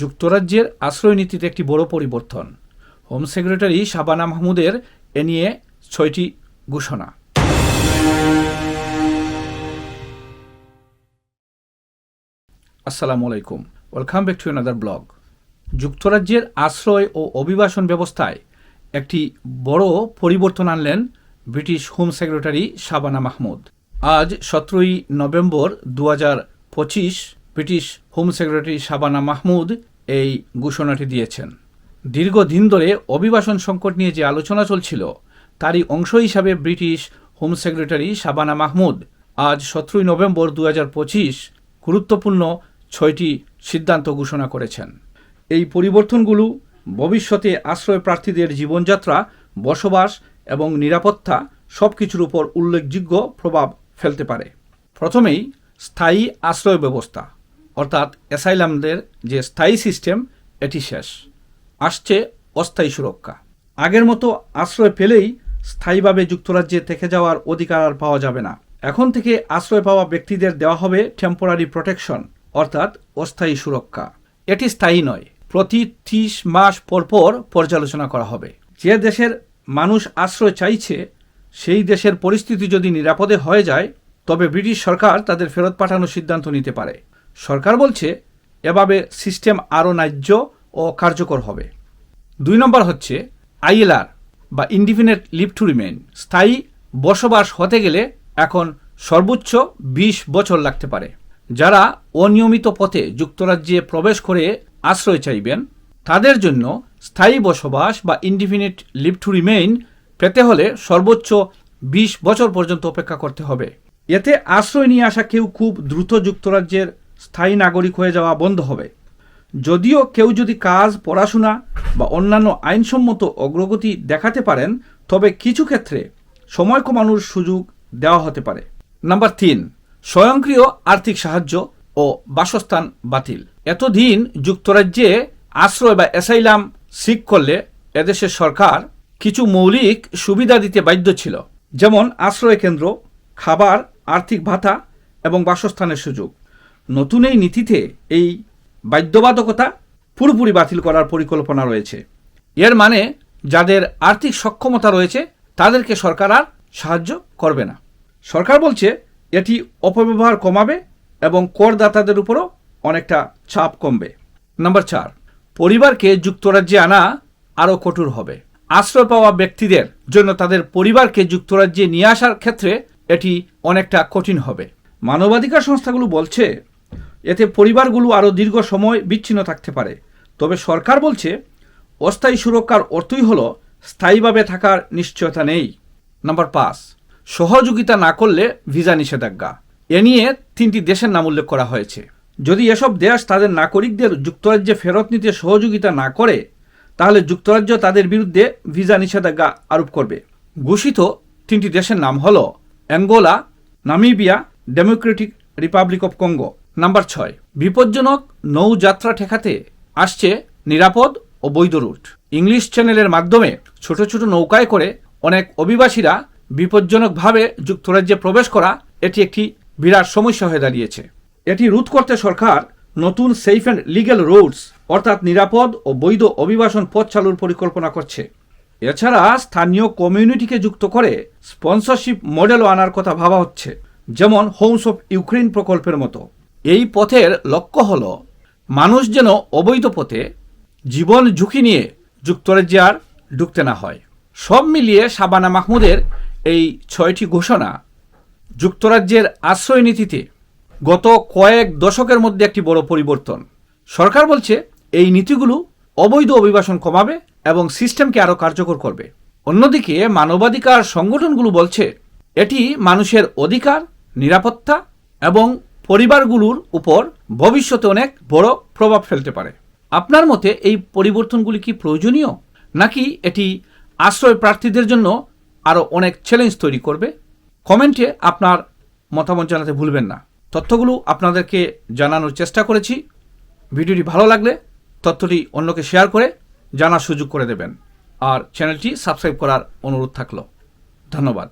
যুক্তরাজ্যের আশ্রয় নীতিতে একটি বড় পরিবর্তন। হোম সেক্রেটারি শাবানা মাহমুদের এ নিয়ে ছয়টি ঘোষণা। আসসালামু আলাইকুম। Welcome back to another blog. যুক্তরাজ্যের আশ্রয় ও অভিবাসন ব্যবস্থায় একটি বড় পরিবর্তন আনলেন British home secretary Shabana Mahmood. আজ সতেরোই নভেম্বর দু পঁচিশ British home secretary Shabana Mahmood এই ঘোষণাটি দিয়েছেন। দীর্ঘদিন ধরে অভিবাসন সংকট নিয়ে যে আলোচনা চলছিল, তারই অংশ হিসাবে British home secretary Shabana Mahmood আজ সতেরোই নভেম্বর দু গুরুত্বপূর্ণ ছয়টি সিদ্ধান্ত ঘোষণা করেছেন। এই পরিবর্তনগুলো ভবিষ্যতে আশ্রয় প্রার্থীদের জীবনযাত্রা, বসবাস এবং নিরাপত্তা সব কিছুর উপর উল্লেখযোগ্য প্রভাব ফেলতে পারে। প্রথমেই স্থায়ী আশ্রয় ব্যবস্থা। অর্থাৎ অ্যাসাইলামদের যে স্থায়ী সিস্টেম, এটি শেষ। আসছে অস্থায়ী সুরক্ষা। আগের মতো আশ্রয় পেলেই স্থায়ীভাবে যুক্তরাজ্যে থেকে যাওয়ার অধিকার আর পাওয়া যাবে না। এখন থেকে আশ্রয় পাওয়া ব্যক্তিদের দেওয়া হবে টেম্পোরারি প্রোটেকশন অর্থাৎ অস্থায়ী সুরক্ষা। এটি স্থায়ী নয়, প্রতি ত্রিশ মাস পর পর পর্যালোচনা করা হবে। যে দেশের মানুষ আশ্রয় চাইছে, সেই দেশের পরিস্থিতি যদি নিরাপদে হয়ে যায়, তবে ব্রিটিশ সরকার তাদের ফেরত পাঠানোর সিদ্ধান্ত নিতে পারে। সরকার বলছে, এভাবে সিস্টেম আরও ন্যায্য ও কার্যকর হবে। দুই নম্বর হচ্ছে, আইএলআর বা ইন্ডিফিনিট লিভ টু রিমেইন, স্থায়ী বসবাস হতে গেলে এখন সর্বোচ্চ ২০ বছর লাগতে পারে। যারা অনিয়মিত পথে যুক্তরাজ্যে প্রবেশ করে আশ্রয় চাইবেন, তাদের জন্য স্থায়ী বসবাস বা ইন্ডিফিনিট লিভ টু রিমেইন পেতে হলে সর্বোচ্চ ২০ বছর পর্যন্ত অপেক্ষা করতে হবে। এতে আশ্রয় নিয়ে আসা কেউ খুব দ্রুত যুক্তরাজ্যের স্থায়ী নাগরিক হয়ে যাওয়া বন্ধ হবে। যদিও কেউ যদি কাজ, পড়াশোনা বা অন্যান্য আইনসম্মত অগ্রগতি দেখাতে পারেন, তবে কিছু ক্ষেত্রে সময় কমানোর সুযোগ দেওয়া হতে পারে। নাম্বার তিন, স্বয়ংক্রিয় আর্থিক সাহায্য ও বাসস্থান বাতিল। এতদিন যুক্তরাজ্যে আশ্রয় বা অ্যাসাইলাম সিক করলে এদেশের সরকার কিছু মৌলিক সুবিধা দিতে বাধ্য ছিল। যেমন আশ্রয় কেন্দ্র, খাবার, আর্থিক ভাতা এবং বাসস্থানের সুযোগ। নতুন এই নীতিতে এই বাধ্যবাধকতা পুরোপুরি বাতিল করার পরিকল্পনা রয়েছে। এর মানে যাদের আর্থিক সক্ষমতা রয়েছে, তাদেরকে সরকার আর সাহায্য করবে না। সরকার বলছে, এটি অপব্যবহার কমাবে এবং করদাতাদের উপরও অনেকটা চাপ কমবে। নাম্বার চার, পরিবারকে যুক্তরাজ্যে আনা আরও কঠোর হবে। আশ্রয় পাওয়া ব্যক্তিদের জন্য তাদের পরিবারকে যুক্তরাজ্যে নিয়ে আসার ক্ষেত্রে এটি অনেকটা কঠিন হবে। মানবাধিকার সংস্থাগুলো বলছে এতে পরিবারগুলো আরও দীর্ঘ সময় বিচ্ছিন্ন থাকতে পারে। তবে সরকার বলছে, অস্থায়ী সুরক্ষার অর্থই হল স্থায়ীভাবে থাকার নিশ্চয়তা নেই। নাম্বার পাঁচ, সহযোগিতা না করলে ভিসা নিষেধাজ্ঞা। এ নিয়ে তিনটি দেশের নাম উল্লেখ করা হয়েছে। যদি এসব দেশ তাদের নাগরিকদের যুক্তরাজ্যে ফেরত নিতে সহযোগিতা না করে, তাহলে যুক্তরাজ্য তাদের বিরুদ্ধে ভিসা নিষেধাজ্ঞা আরোপ করবে। ঘোষিত তিনটি দেশের নাম হল Angola, Namibia, Democratic Republic of Congo. Number ছয়, বিপজ্জনক নৌযাত্রা ঠেকাতে আসছে নিরাপদ ও বৈধ রুট। ইংলিশ চ্যানেলের মাধ্যমে ছোট ছোট নৌকায় করে অনেক অভিবাসীরা বিপজ্জনকভাবে যুক্তরাজ্যে প্রবেশ করা এটি একটি বিরাট সমস্যা হয়ে দাঁড়িয়েছে। এটি রোধ করতে সরকার নতুন সেফ অ্যান্ড লিগ্যাল রোডস অর্থাৎ নিরাপদ ও বৈধ অভিবাসন পথ চালুর পরিকল্পনা করছে। এছাড়া স্থানীয় কমিউনিটিকে যুক্ত করে স্পন্সরশিপ মডেলও আনার কথা ভাবা হচ্ছে, যেমন হোমস অফ ইউক্রেন প্রকল্পের মতো। এই পথের লক্ষ্য হল মানুষ যেন অবৈধ পথে জীবন ঝুঁকি নিয়ে যুক্তরাজ্যে আর ঢুকতে না হয়। সব মিলিয়ে শাবানা মাহমুদের এই ছয়টি ঘোষণা যুক্তরাজ্যের আশ্রয় নীতিতে গত কয়েক দশকের মধ্যে একটি বড় পরিবর্তন। সরকার বলছে এই নীতিগুলো অবৈধ অভিবাসন কমাবে এবং সিস্টেমকে আরও কার্যকর করবে। অন্যদিকে মানবাধিকার সংগঠনগুলো বলছে এটি মানুষের অধিকার, নিরাপত্তা এবং পরিবারগুলোর উপর ভবিষ্যতে অনেক বড় প্রভাব ফেলতে পারে। আপনার মতে এই পরিবর্তনগুলি কি প্রয়োজনীয়? নাকি এটি আশ্রয় প্রার্থীদের জন্য আরও অনেক চ্যালেঞ্জ তৈরি করবে? কমেন্টে আপনার মতামত জানাতে ভুলবেন না। তথ্যগুলো আপনাদেরকে জানানোর চেষ্টা করেছি। ভিডিওটি ভালো লাগলে তথ্যটি অন্যকে শেয়ার করে জানার সুযোগ করে দেবেন। আর চ্যানেলটি সাবস্ক্রাইব করার অনুরোধ থাকল। ধন্যবাদ।